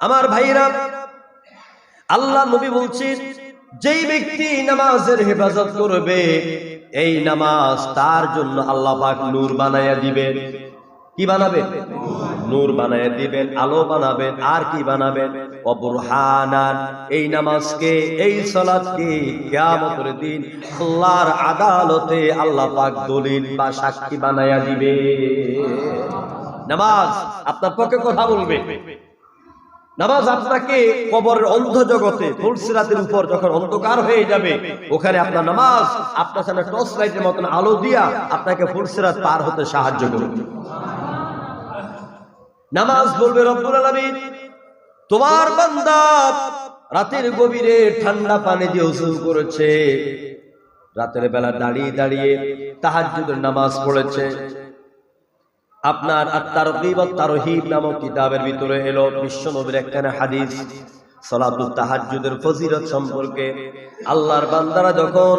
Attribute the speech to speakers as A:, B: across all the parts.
A: আমার ভাইরা, আল্লাহ নবী বলছেন, যেই ব্যক্তি নামাজের হেফাজত করবে, এই নামাজ তার জন্য আল্লাহ পাক নূর বানায়া দিবেন। কি বানাবেন? নূর বানায়া দিবেন, আলো বানাবেন, আর কি বানাবেন? অবরহানান, এই নামাজকে, এই সালাতকে কিয়ামতের দিন আল্লাহর আদালতে আল্লাহ পাক দলিল বা সাক্ষী বানায়া দিবে নামাজ আপনার পক্ষে কথা বলবে। নামাজ আপনাকে কবরের অন্ধ জগতে তুলসিরাতের উপর যখন অন্ধকার হয়ে যাবে, ওখানে আপনার নামাজ, আপনার সামনে টর্চ লাইটের মতন আলো দিয়া আপনাকে ফুলসিরাত পার হতে সাহায্য করবে। নামাজ বলবে রব্বুল আলামিন, তোমার বান্দা রাতের গভীরে ঠান্ডা পানি দিয়ে উসুল করেছে, রাতের বেলা দাঁড়িয়ে দাঁড়িয়ে তাহাজ্জুদের নামাজ পড়েছে। আপনার তারহিব নামক কিতাবের ভিতরে এলো বিশ্ব নবীর একখানে হাদিস সলাতুল তাহাজ্জুদের ফজিরত সম্পর্কে। আল্লাহর বান্দারা যখন,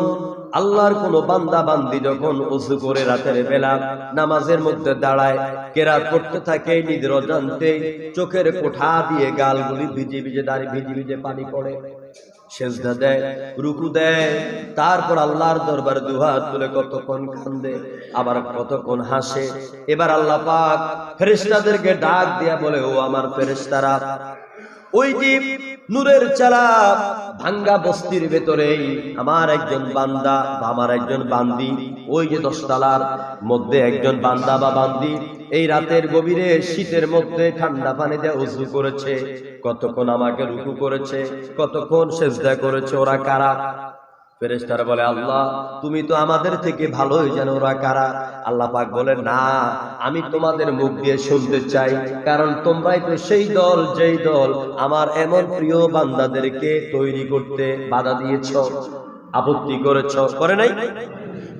A: আল্লাহর কোন বান্দা বান্দি যখন উজু করে রাতের বেলা নামাজের মধ্যে দাঁড়ায়, কেরাত করতে থাকে নিজের অজান্তে চোখের কোঠা দিয়ে গালগুলি ভিজে ভিজে দাঁড়িয়ে ভিজে ভিজে পানি পড়ে। সেজদা দেয়, রুকু দেয়, তারপর আল্লাহর দরবার দুহাত তুলে কতক্ষণ কান্দে, আবার কতক্ষণ হাসে। এবার আল্লাহ পাক ফেরিস্তাদেরকে ডাক দিয়া বলে, ও আমার ফেরিস্তারা ওই নূরের চালা ভাঙ্গা বস্তির ভেতরেই আমার একজন বান্দা বা আমার একজন বান্দি ওই যে দশতলার মধ্যে একজন বান্দা বা বান্দি, এই রাতের গভীরে শীতের মধ্যে ঠান্ডা পানি দিয়ে উজু করেছে, কতক্ষণ আমাকে রুকু করেছে, কতক্ষণ সেজদা করেছে, ওরা কারা? ফেরেশতারা বলে, আল্লাহ, তুমি তো আমাদের থেকে ভালোই জানো ওরা কারা। আল্লাহ পাক বলে, না, আমি তোমাদের মুখ দিয়ে শুনতে চাই, কারণ তোমরাই তো সেই দল, যেই দল আমার এমন প্রিয় বান্দাদেরকে তৈরি করতে বাধা দিয়েছ, আপত্তি করেছ। করে নাই?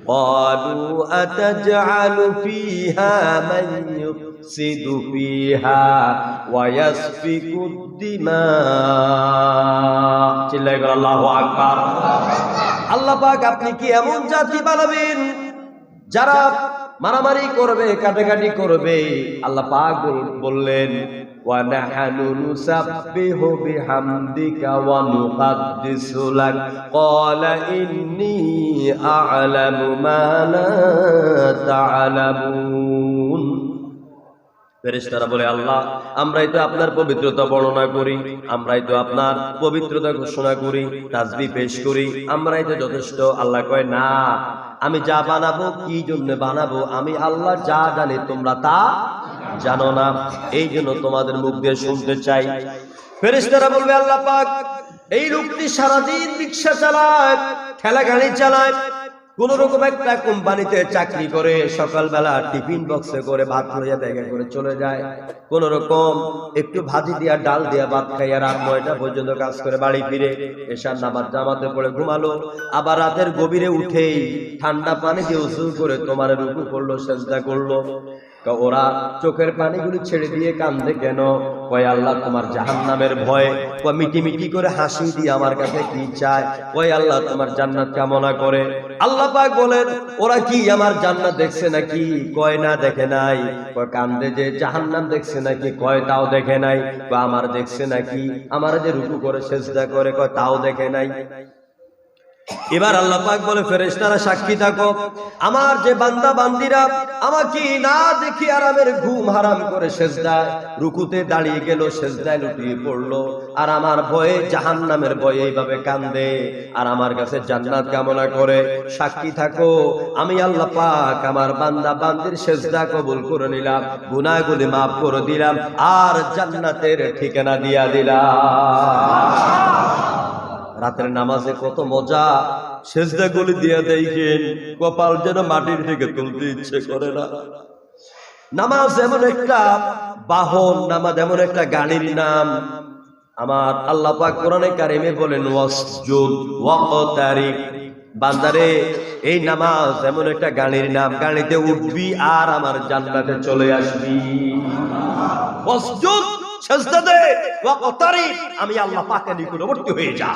A: قالوا أتجعل فيها من يفسد فيها ويسفك الدماء চিল্লাই করে আল্লাহু আকবার আল্লাহ পাক আপনি কি এমন জাতি বানাবেন যারা মারামারি করবে কাটাকাটি করবে আল্লাহ পাক বল- বললেন وَنَحْنُ نُسَبِّحُ بِحَمْدِكَ وَنُقَدِّسُ لَكَ قَالَ إِنِّي أَعْلَمُ مَا لَا تَعْلَمُونَ ফেরেশতারা বলে আল্লাহ আমরাই তো আপনার পবিত্রতা বর্ণনা করি আমরাই তো আপনার পবিত্রতা ঘোষণা করি তাজবি পেশ করি আমরাই তো যথেষ্ট আল্লাহ কয় না আমি যা বানাবো কি জন্য বানাবো আমি আল্লাহ যা জানি তোমরা তা জানো না, এই জন্য তোমাদের মুখ দিয়ে শুনতে চাই। ফেরেশতারা বলবে, আল্লাহ পাক, এই লোকটি সারাদিন রিক্সা চালায় ঠেলা গাড়ি চালায় কোন রকম একটা কোম্পানিতে চাকরি করে, সকালবেলা টিফিন বক্সে করে ভাত লইয়া ব্যাগে করে চলে যায়। কোন রকম একটু ভাজি দিয়া, ডাল দিয়া ভাত খাইয়া রাত নয়টা পর্যন্ত কাজ করে বাড়ি ফিরে এসার নামাজ জামাতে পড়ে ঘুমালো। আবার রাতের গভীরে উঠেই ঠান্ডা পানি দিয়ে উসুল করে তোমার রুকু করল, সেজদা করল। ওরা চোখের পানিগুলি ছেড়ে দিয়ে কান্দে কেন? কয়, আল্লাহ, তোমার জাহান নামের ভয়। কয়, মিটি মিটি করে হাসি দিয়ে আমার কাছে কি চায়? কয়, আল্লাহ, তোমার জান্নাত কামনা করে। আল্লাহ পাক বলেন, ওরা কি আমার জান্নাত দেখছে নাকি? কয়, না, দেখে নাই। কয়, কান্দে যে জাহান্নাম দেখছে নাকি? কয়, তাও দেখে নাই। কয়, আমার দেখছে নাকি? আমার যে রুকু করে সেজদা করে, কয়, তাও দেখে নাই। এবার আল্লাহ পাক বলে, ফেরেশতারা সাক্ষী থাকো। আমার যে বান্দা বান্দিরা আমাকে না দেখি আরামের ঘুম হারাম করে সেজদায়, রুকুতে দাঁড়িয়ে গেল, সেজদায় লুটিয়ে পড়ল। আর আমার ভয়ে জাহান্নামের ভয়ে এইভাবে কান্দে। আর আমার কাছে জান্নাত কামনা করে, সাক্ষী থাকো। আমি আল্লাহ পাক আমার বান্দা বান্দির সেজদা কবুল করে নিলাম, গুনাহগুলি মাফ করে দিলাম, আর জান্নাতের ঠিকানা দিয়া দিলাম। রাতের নামাজে কত মজা। সেজদা গলি দিয়া দেখেন কপাল যেন মাটির থেকে তুলতে ইচ্ছে করে না। নামাজ এমন একটা বাহন, নামাজ এমন একটা গাড়ির নাম। আমার আল্লাহ পাক কোরআনে কারিমে বলেন, ওয়াসজুদ ওয়াকতারিক বান্দারে, এই নামাজ এমন একটা গাড়ির নাম। গাড়িতে উঠবি আর আমার জান্নাতে চলে আসবি। ওয়াসজুদ সেজদা দে ওয়াকতারিক আমি আল্লাহ পাকের নিকটবর্তী হয়ে যা